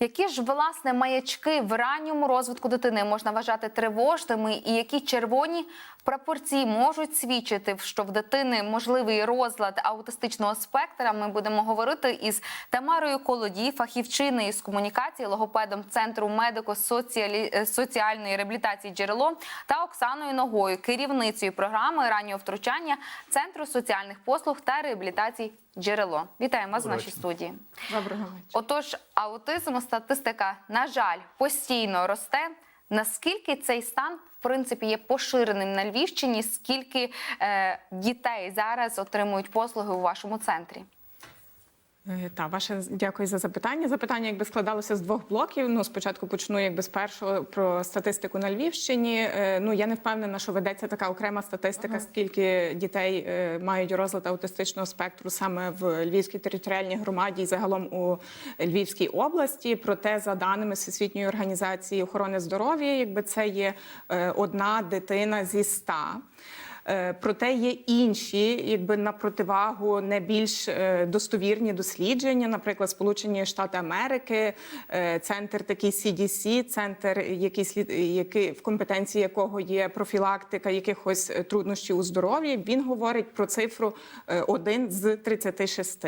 Які ж власне маячки в ранньому розвитку дитини можна вважати тривожними, і які червоні пропорції можуть свідчити, що в дитини можливий розлад аутистичного спектра? Ми будемо говорити із Тамарою Колодій, фахівчиною з комунікації, логопедом центру медико-соціальної реабілітації джерело та Оксаною Ногою, керівницею програми раннього втручання Центру соціальних послуг та реабілітації джерело. Вітаємо вас в нашій студії. Доброго вечора. Отож, аутизм статистика, на жаль, постійно росте. Наскільки цей стан в принципі є поширеним на Львівщині? Скільки е, дітей зараз отримують послуги у вашому центрі? Е, Та ваше дякую за запитання. Запитання якби складалося з двох блоків. Ну, спочатку почну якби з першого про статистику на Львівщині. Е, Ну я не впевнена, що ведеться така окрема статистика, скільки дітей е, мають розлад аутистичного спектру саме в Львівській територіальній громаді і загалом у Львівській області. Проте, за даними Всесвітньої організації охорони здоров'я, якби це є е, одна дитина зі ста. Е, Проте є інші, якби на противагу не більш е, достовірні дослідження, наприклад, Сполучені Штати Америки, е, центр такий CDC, центр, який слід який в компетенції якого є профілактика якихось труднощів у здоров'ї. Він говорить про цифру е, 1 з 36.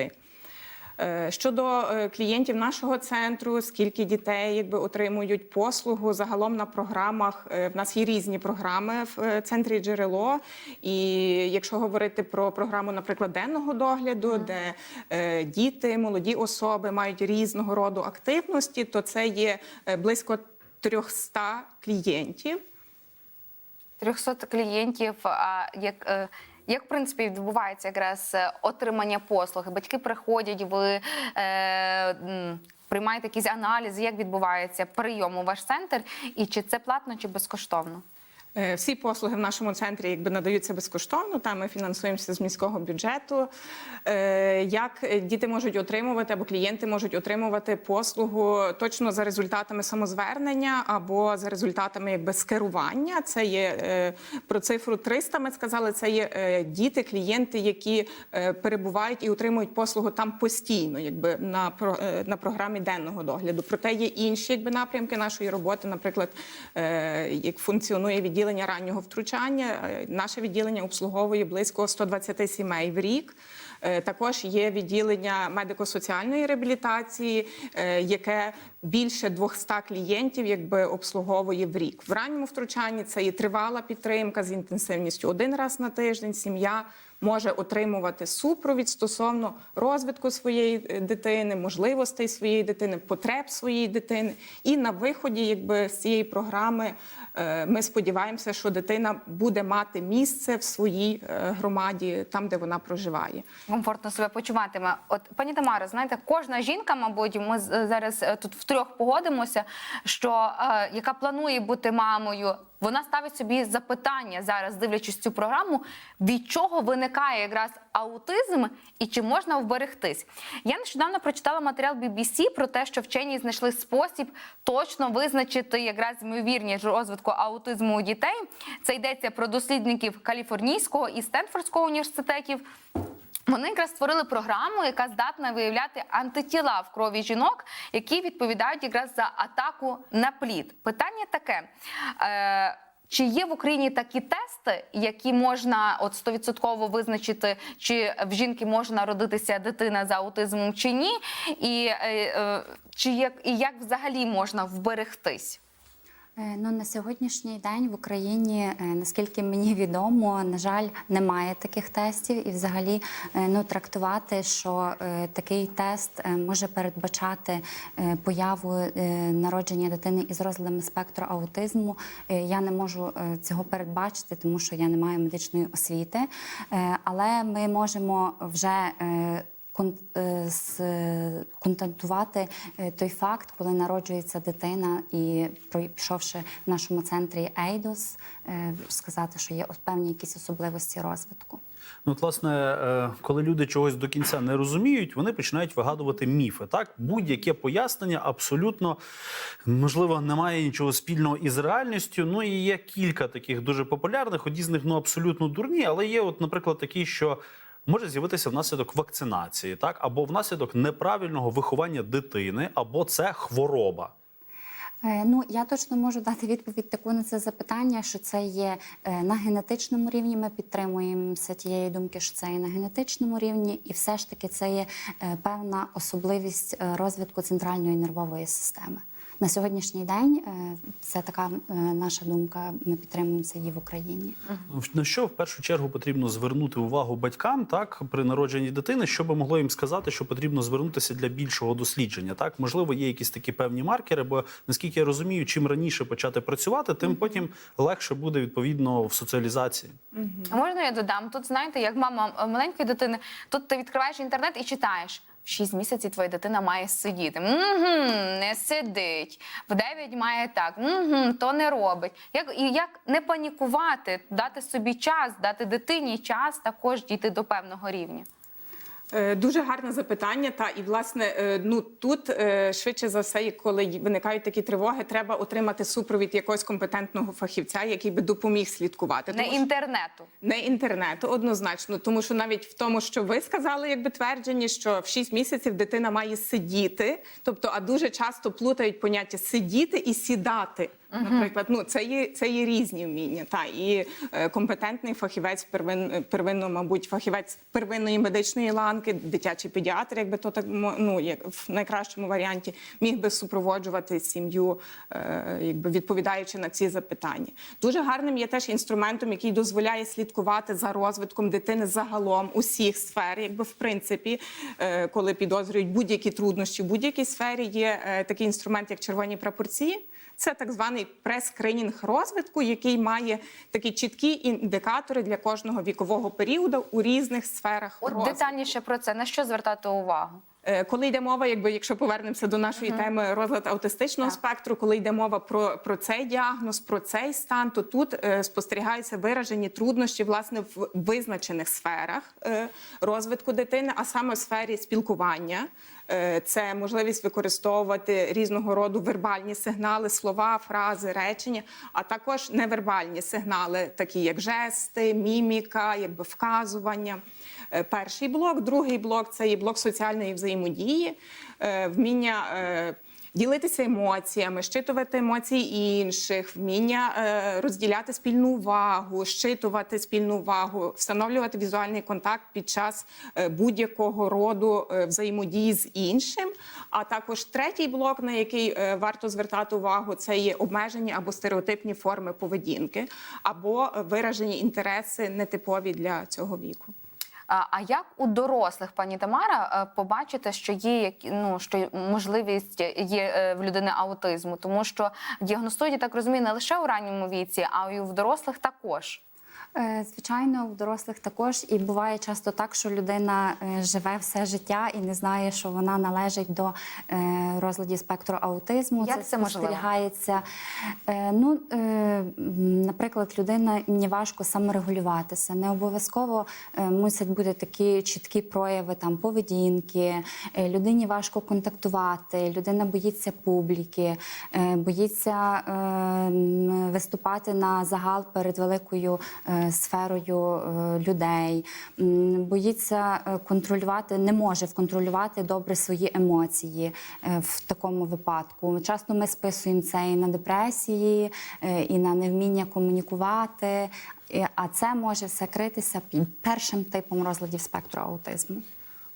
Е, Щодо е, клієнтів нашого центру, скільки дітей якби отримують послугу загалом на програмах. е, В нас є різні програми в центрі джерело. І якщо говорити про програму, наприклад, денного догляду, де е, діти, молоді особи мають різного роду активності, то це є близько 300 клієнтів. 300 клієнтів. А як, як в принципі відбувається якраз е, отримання послуги? Батьки приходять, ви е, приймаєте якісь аналізи, як відбувається прийом у ваш центр, і чи це платно, чи безкоштовно? Е, Всі послуги в нашому центрі якби надаються безкоштовно. Там ми фінансуємося з міського бюджету. Е, Як діти можуть отримувати або клієнти можуть отримувати послугу точно за результатами самозвернення або за результатами якби скерування. Це є е, про цифру 300, Ми сказали, це є діти, клієнти, які перебувають і отримують послугу там постійно, якби на на програмі денного догляду. Проте є інші якби напрямки нашої роботи, наприклад, як функціонує відділення раннього втручання. Е, Наше відділення обслуговує близько 120 сімей в рік. Е, Також є відділення медико-соціальної реабілітації, е, яке більше 200 клієнтів якби обслуговує в рік. В ранньому втручанні це є тривала підтримка з інтенсивністю один раз на тиждень. Сім'я може отримувати супровід стосовно розвитку своєї е, дитини, можливостей своєї дитини, потреб своєї дитини. І на виході, якби з цієї програми, е, ми сподіваємося, що дитина буде мати місце в своїй е, громаді, там де вона проживає. комфортно себе почуватиме. От пані Тамара, знаєте, кожна жінка, мабуть, ми зараз тут втрьох погодимося, що яка планує бути мамою, вона ставить собі запитання зараз, дивлячись цю програму, від чого виникає якраз аутизм і чи можна вберегтись. Я нещодавно прочитала матеріал BBC про те, що вчені знайшли спосіб точно визначити якраз ймовірність розвитку аутизму у дітей. Це йдеться про дослідників Каліфорнійського і Стенфордського університетів. Вони якраз створили програму, яка здатна виявляти антитіла в крові жінок, які відповідають якраз за атаку на плід. Питання таке. Чи є в Україні такі тести, які можна от 100% визначити, чи в жінки може народитися дитина за аутизмом чи ні? І, е, е, чи як, і як взагалі можна вберегтись? Е, Ну на сьогоднішній день в Україні, е, наскільки мені відомо, на жаль, немає таких тестів, і взагалі е, ну трактувати, що такий тест може передбачати появу народження дитини із розладами спектру аутизму. Я не можу цього передбачити, тому що я не маю медичної освіти. Але ми можемо вже контентувати е, той факт, коли народжується дитина, і пройшовши в нашому центрі Ейдос, е, сказати, що є певні якісь особливості розвитку. Ну, от, власне, е, коли люди чогось до кінця не розуміють, вони починають вигадувати міфи. Так, будь-яке пояснення абсолютно можливо не має нічого спільного із реальністю. Ну і є кілька таких дуже популярних. Одні з них ну абсолютно дурні, але є, от, наприклад, такі, що. Може з'явитися внаслідок вакцинації, так або внаслідок неправильного виховання дитини, або це хвороба. Е, Ну, я точно можу дати відповідь таку на це запитання, що це є е, на генетичному рівні. Ми підтримуємося тієї думки, що це є на генетичному рівні, і все ж таки це є е, певна особливість розвитку центральної нервової системи. На сьогоднішній день е, це така е, наша думка. Ми підтримуємося її в Україні. На що в першу чергу потрібно звернути увагу батькам так при народженні дитини, щоб могло їм сказати, що потрібно звернутися для більшого дослідження. Так можливо, є якісь такі певні маркери, бо наскільки я розумію, чим раніше почати працювати, тим потім легше буде відповідно в соціалізації. Можна я додам? Тут знаєте, як мама маленької дитини, тут ти відкриваєш інтернет і читаєш. В 6 місяців твоя дитина має сидіти. Угу, не сидить. В 9 має так. Угу, то не робить. Як і як не панікувати, дати собі час, дати дитині час також дійти до певного рівня. Е, Дуже гарне запитання. Та і власне, е, ну тут е, швидше за все, коли виникають такі тривоги, треба отримати супровід якогось компетентного фахівця, який би допоміг слідкувати. Не Тому що- інтернету. Не інтернету, однозначно, тому що навіть в тому, що ви сказали, якби тверджені, що в 6 місяців дитина має сидіти, тобто, а дуже часто плутають поняття сидіти і сідати. Наприклад, ну це є це є різні вміння. Та і е, компетентний фахівець первин, первинно, мабуть, фахівець первинної медичної ланки, дитячий педіатр, якби то так ну, як в найкращому варіанті, міг би супроводжувати сім'ю, е, якби відповідаючи на ці запитання. Дуже гарним є теж інструментом, який дозволяє слідкувати за розвитком дитини загалом усіх сфер, якби в принципі, е, коли підозрюють будь-які труднощі в будь-якій сфері, є такий інструмент, як червоні прапорці. Це так званий прес-скринінг розвитку, який має такі чіткі індикатори для кожного вікового періоду у різних сферах От розвитку. детальніше про це на що звертати увагу? Е, Коли йде мова, якби якщо повернемося до нашої теми розлад аутистичного Так. спектру, коли йде мова про, про цей діагноз, про цей стан, то тут е, спостерігаються виражені труднощі власне в визначених сферах е, розвитку дитини, а саме в сфері спілкування. Е, Це можливість використовувати різного роду вербальні сигнали, слова, фрази, речення, а також невербальні сигнали, такі як жести, міміка, якби вказування. Е, Перший блок, другий блок це є блок соціальної взаємодії, е, вміння. е, Ділитися емоціями, щитувати емоції інших, вміння розділяти спільну увагу, щитувати спільну увагу, встановлювати візуальний контакт під час будь-якого роду взаємодії з іншим. А також третій блок, на який варто звертати увагу, це є обмежені або стереотипні форми поведінки, або виражені інтереси нетипові для цього віку. А, як у дорослих, пані Тамара, е, побачити, що є ну, що можливість є е, в людини аутизму? Тому що діагностують, я так розумію, не лише у ранньому віці, а й в дорослих також. Е, Звичайно, у дорослих також і буває часто так, що людина е, живе все життя і не знає, що вона належить до е, розладів спектру аутизму. Як це спостерігається. Ну, наприклад, людина мені важко саморегулюватися. Не обов'язково мусять бути такі чіткі прояви там поведінки. Людині важко контактувати, людина боїться публіки, боїться виступати на загал перед великою сферою е, людей, боїться е, контролювати, не може контролювати добре свої емоції е, в такому випадку. Часто ми списуємо це і на депресії, е, і на невміння комунікувати. А це може все критися під першим типом розладів спектру аутизму.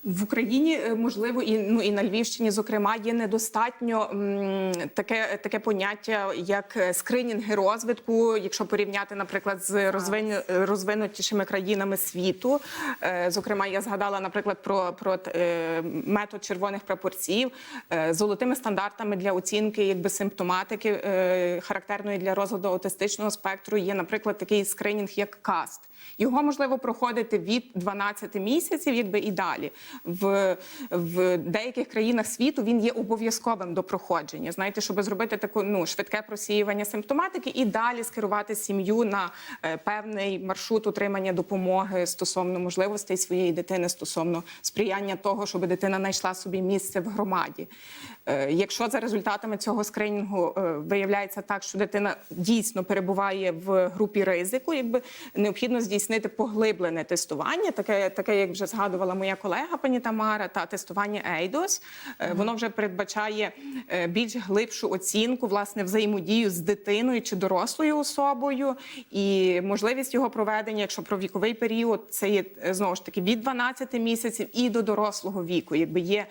В Україні е, можливо і ну і на Львівщині, зокрема, є недостатньо м, таке таке поняття, як е, скринінги розвитку, якщо порівняти, наприклад, з розвину, розвинутішими країнами світу. Е, Зокрема, я згадала, наприклад, про, про е, метод червоних прапорців, е, золотими стандартами для оцінки якби симптоматики, е, характерної для розладу аутистичного спектру. Є, наприклад, такий скринінг, як КАСТ. Його можливо проходити від 12 місяців, якби і далі. В, в деяких країнах світу він є обов'язковим до проходження. Знаєте, щоб зробити таку ну швидке просіювання симптоматики і далі скерувати сім'ю на е, певний маршрут отримання допомоги стосовно можливостей своєї дитини, стосовно сприяння того, щоб дитина знайшла собі місце в громаді. Е, Якщо за результатами цього скринінгу е, виявляється так, що дитина дійсно перебуває в групі ризику, якби необхідно здійснити поглиблене тестування, таке, таке як вже згадувала моя колега пані Тамара, та тестування EIDOS. Е, Воно вже передбачає більш глибшу оцінку власне взаємодію з дитиною чи дорослою особою, і можливість його проведення, якщо про віковий період, це є знову ж таки від 12 місяців і до дорослого віку. Якби є,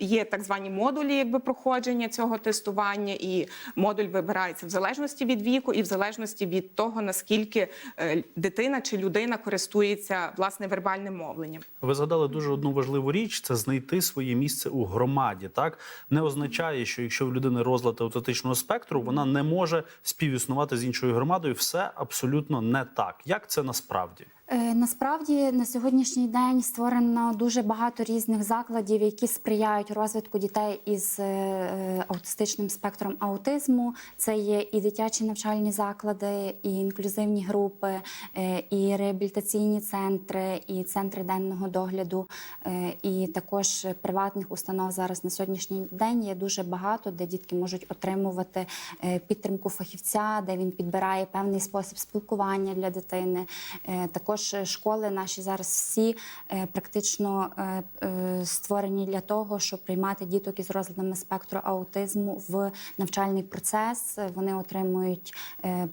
є так звані модулі, якби проходження цього тестування, і модуль вибирається в залежності від віку і в залежності від того, наскільки е, дитина чи людина користується власне вербальним мовленням. Ви згадали дуже одну важливу річ: це знайти своє місце у громаді. Так не означає, що якщо в людини розлад аутистичного спектру, вона не може співіснувати з іншою громадою. Все абсолютно не так. Як це насправді? Е, Насправді на сьогоднішній день створено дуже багато різних закладів, які сприяють розвитку дітей із е, е, аутистичним спектром аутизму. Це є і дитячі навчальні заклади, і інклюзивні групи, і реабілітаційні центри, і центри денного догляду, і також приватних установ зараз на сьогоднішній день є дуже багато, де дітки можуть отримувати підтримку фахівця, де він підбирає певний спосіб спілкування для дитини. Е, Також е, школи наші зараз всі е, практично е, створені для того, щоб приймати діток із розладами спектру аутизму в навчальний процес. Вони отримують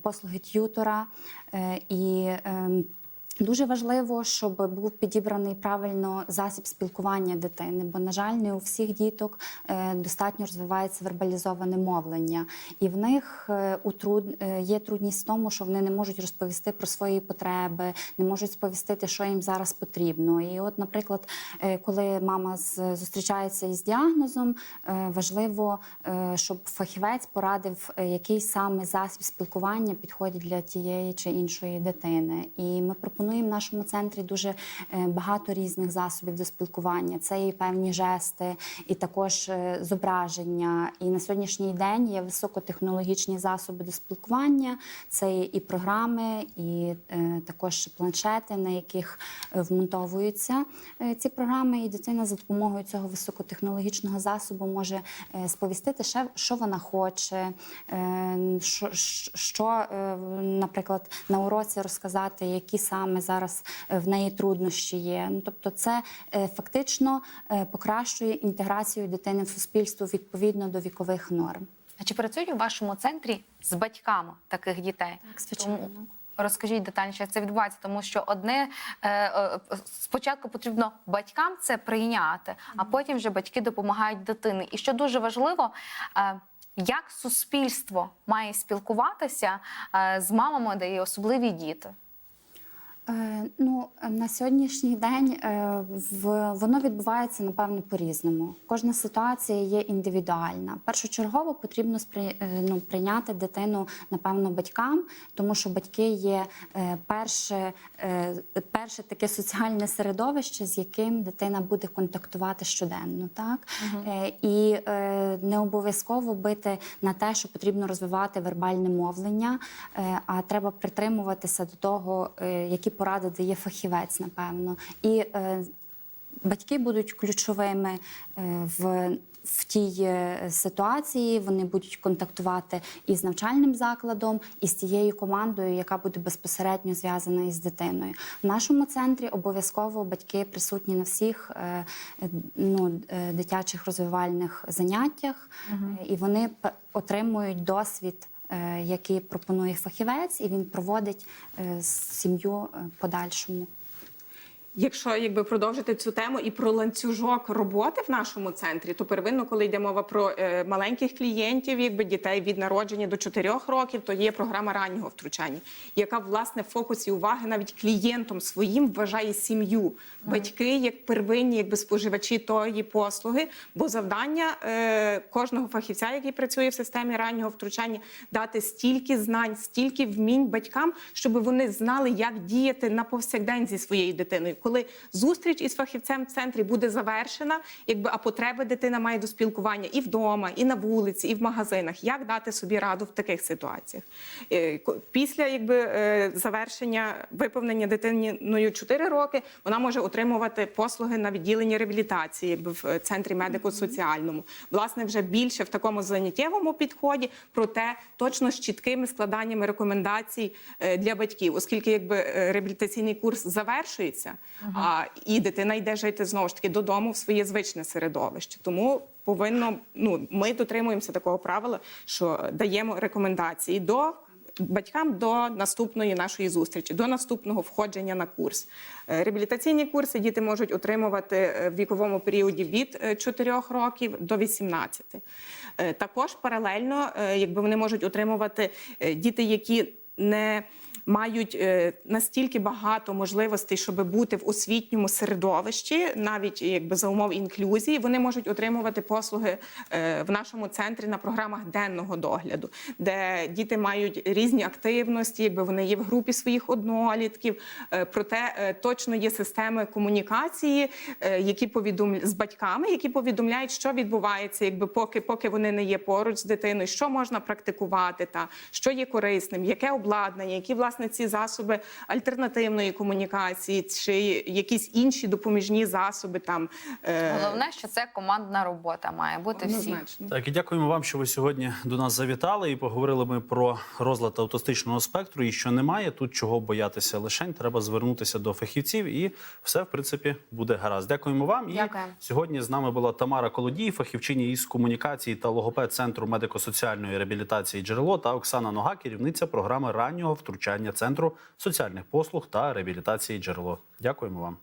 послуги т'ютора і. Дуже важливо, щоб був підібраний правильно засіб спілкування дитини, бо, на жаль, не у всіх діток е, достатньо розвивається вербалізоване мовлення, і в них е, е, є трудність в тому, що вони не можуть розповісти про свої потреби, не можуть сповістити, що їм зараз потрібно. І, от, наприклад, коли мама зустрічається із діагнозом, важливо, щоб фахівець порадив, який саме засіб спілкування підходить для тієї чи іншої дитини. І ми пропонуємо в нашому центрі дуже е, багато різних засобів до спілкування. Це і певні жести, і також е, зображення. І на сьогоднішній день є високотехнологічні засоби до спілкування. Це і програми, і е, також планшети, на яких вмонтовуються ці програми. І дитина за допомогою цього високотехнологічного засобу може сповістити, що вона хоче, що, наприклад, на уроці розказати, які саме зараз е, в неї труднощі є. Ну, тобто, це е, фактично е, покращує інтеграцію дитини в суспільство відповідно до вікових норм. А чи працюють у вашому центрі з батьками таких дітей? Так, звичайно. Тому Розкажіть детальніше, як це відбувається, тому що одне е, спочатку потрібно батькам це прийняти, а потім вже батьки допомагають дитині. І що дуже важливо, е, як суспільство має спілкуватися е, з мамами, де є особливі діти. Е, Ну, на сьогоднішній день е, воно відбувається напевно по-різному. Кожна ситуація є індивідуальна. Першочергово потрібно спри, е, ну, прийняти дитину, напевно, батькам, тому що батьки є перше, перше таке соціальне середовище, з яким дитина буде контактувати щоденно. Так? Е, І не обов'язково бити на те, що потрібно розвивати вербальне мовлення, а треба притримуватися до того, які поради дає фахівець, напевно. І е, батьки будуть ключовими е, в. В тій е, ситуації вони будуть контактувати із навчальним закладом, і з тією командою, яка буде безпосередньо зв'язана із дитиною. В нашому центрі обов'язково батьки присутні на всіх е, ну, дитячих розвивальних заняттях, е, і вони отримують досвід е, який пропонує фахівець, і він проводить е, сім'ю е, подальшому. Якщо якби продовжити цю тему і про ланцюжок роботи в нашому центрі, то первинно, коли йде мова про е, маленьких клієнтів, якби дітей від народження до 4 років, то є програма раннього втручання, яка власне в фокусі уваги навіть клієнтом своїм вважає сім'ю, батьки як первинні, якби споживачі тої послуги. Бо завдання е, кожного фахівця, який працює в системі раннього втручання, дати стільки знань, стільки вмінь батькам, щоб вони знали, як діяти на повсякдень зі своєю дитиною. Коли зустріч із фахівцем в центрі буде завершена, якби а потреби дитина має до спілкування і вдома, і на вулиці, і в магазинах. Як дати собі раду в таких ситуаціях? Е, Після якби е, завершення виповнення дитиною 4 роки вона може отримувати послуги на відділенні реабілітації, якби в центрі медико-соціальному. Власне, вже більше в такому заняттєвому підході, проте точно з чіткими складаннями рекомендацій е, для батьків, оскільки якби реабілітаційний курс завершується, а і дитина йде жити знову ж таки додому в своє звичне середовище. Тому повинно ну ми дотримуємося такого правила, що даємо рекомендації до. Батькам до наступної нашої зустрічі, до наступного входження на курс. Е, Реабілітаційні курси діти можуть отримувати е, в віковому періоді від е, 4 років до 18. Е, Також паралельно, е, якби вони можуть отримувати е, діти, які не мають е, настільки багато можливостей, щоб бути в освітньому середовищі, навіть якби за умов інклюзії, вони можуть отримувати послуги е, в нашому центрі на програмах денного догляду, де діти мають різні активності, якби вони є в групі своїх однолітків. Е, Проте точно є системи комунікації, які повідомляють з батьками, які повідомляють, що відбувається, якби поки, поки вони не є поруч з дитиною, що можна практикувати, та що є корисним, яке обладнання, які власне ці засоби альтернативної комунікації, чи всі інші допоміжні засоби там е, Головне, що це командна робота має бути всі. Так, і дякуємо вам, що ви сьогодні до нас завітали і поговорили ми про розлад аутистичного спектру. І що немає тут чого боятися лишень. Треба звернутися до фахівців, і все в принципі буде гаразд. Дякуємо вам. Дякуємо. І сьогодні з нами була Тамара Колодій, фахівчиня із комунікації та логопед центру медико-соціальної реабілітації джерело та Оксана Нога, керівниця програми раннього втручання центру соціальних послуг та реабілітації джерело. Дякуємо вам.